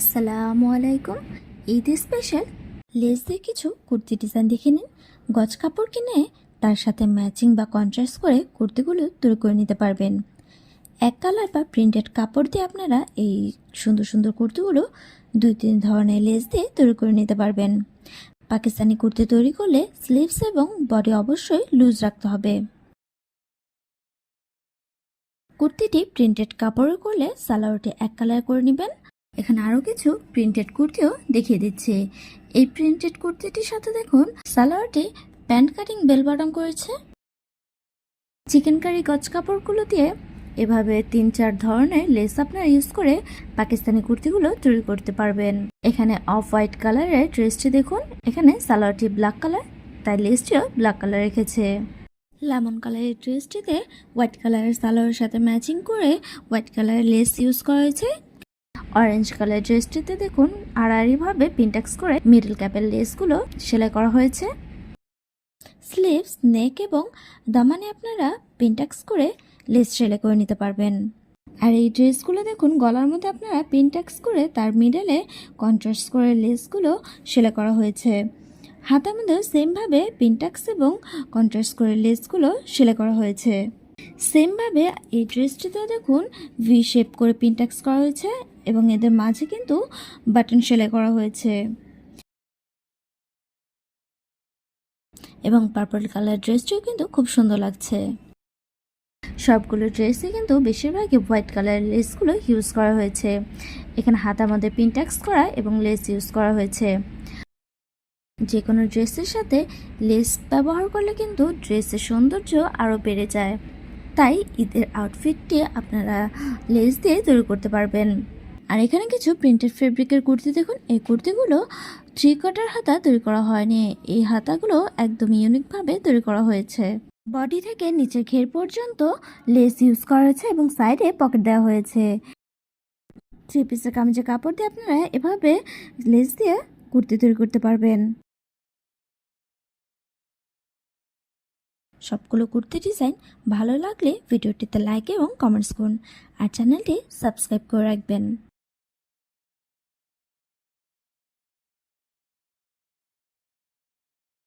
আসসালামু আলাইকুম। Eid special less দিয়ে কিছু কুর্তি ডিজাইন দেখে নিন। গজ কাপড় কিনে তার সাথে ম্যাচিং বা কন্ট্রাস্ট করে কুর্তিগুলো তৈরি করে নিতে পারবেন। এক কালার বা প্রিন্টেড কাপড় দিয়ে আপনারা এই সুন্দর সুন্দর কুর্তিগুলো দুই তিন ধরনের লেস দিয়ে তৈরি করে নিতে পারবেন। পাকিস্তানি কুর্তি তৈরি করলে স্লিভস এবং বডি অবশ্যই লুজ রাখতে হবে। কুর্তিটি প্রিন্টেড কাপড়ে করলে সালোয়ারটি এক কালার করে নেবেন। এখানে আরও কিছু প্রিন্টেড কুর্তিও দেখিয়ে দিচ্ছে। এই প্রিন্টেড কুর্তিটির সাথে দেখুন, সালোয়ারটি প্যান্ট কাটিং বেল বাটম করেছে। চিকেন কারি গজ কাপড়গুলো দিয়ে এভাবে তিন চার ধরনের লেস আপনারা ইউজ করে পাকিস্তানি কুর্তিগুলো তৈরি করতে পারবেন। এখানে অফ হোয়াইট কালারের ড্রেসটি দেখুন, এখানে সালোয়ারটি ব্ল্যাক কালার তাই লেসটিও ব্ল্যাক কালার রেখেছে। লেমন কালারের ড্রেসটিতে হোয়াইট কালারের সালোয়ারের সাথে ম্যাচিং করে হোয়াইট কালারের লেস ইউজ করা হয়েছে। অরেঞ্জ কালার ড্রেসটিতে দেখুন আড়াআড়িভাবে পিনটেক্স করে মিডল ক্যাপের লেসগুলো সেলাই করা হয়েছে। স্লিভস নেক এবং দামানে আপনারা পিনটেক্স করে লেস সেলাই করে নিতে পারবেন। আর এই ড্রেসগুলো দেখুন, গলার মধ্যে আপনারা পিনটেক্স করে তার মিডলে কন্ট্রাস্ট করে লেসগুলো সেলাই করা হয়েছে। হাতার মধ্যেও সেমভাবে পিনটাক্স এবং কন্ট্রাস্ট করে লেসগুলো সেলাই করা হয়েছে। সেমভাবে এই ড্রেসটিতেও দেখুন ভি শেপ করে পিনটাক্স করা হয়েছে এবং এদের মাঝে কিন্তু বাটন সেলাই করা হয়েছে। এবং পার্পল কালার ড্রেসটিও কিন্তু খুব সুন্দর লাগছে। সবগুলো ড্রেসই কিন্তু বেশিরভাগই হোয়াইট কালার লেসগুলো ইউজ করা হয়েছে। এখানে হাতার মধ্যে পিনটাক্স করা এবং লেস ইউজ করা হয়েছে। যে কোনো ড্রেসের সাথে লেস ব্যবহার করলে কিন্তু ড্রেসের সৌন্দর্য আরও বেড়ে যায়। তাই ঈদের আউটফিটটি আপনারা লেস দিয়ে তৈরি করতে পারবেন। আর এখানে কিছু প্রিন্টেড ফেব্রিকের কুর্তি দেখুন। এই কুর্তিগুলো থ্রি কোয়ার্টার হাতা তৈরি করা হয়নি। এই হাতাগুলো একদম ইউনিকভাবে তৈরি করা হয়েছে। বডি থেকে নিচের ঘের পর্যন্ত লেস ইউজ করা হয়েছে এবং সাইডে পকেট দেওয়া হয়েছে। থ্রি পিসের কামিজে কাপড় দিয়ে আপনারা এভাবে লেস দিয়ে কুর্তি তৈরি করতে পারবেন। সবগুলো কুর্তি ডিজাইন ভালো লাগলে ভিডিওটিতে লাইক এবং কমেন্টস করুন। আর চ্যানেলটি সাবস্ক্রাইব করে রাখবেন।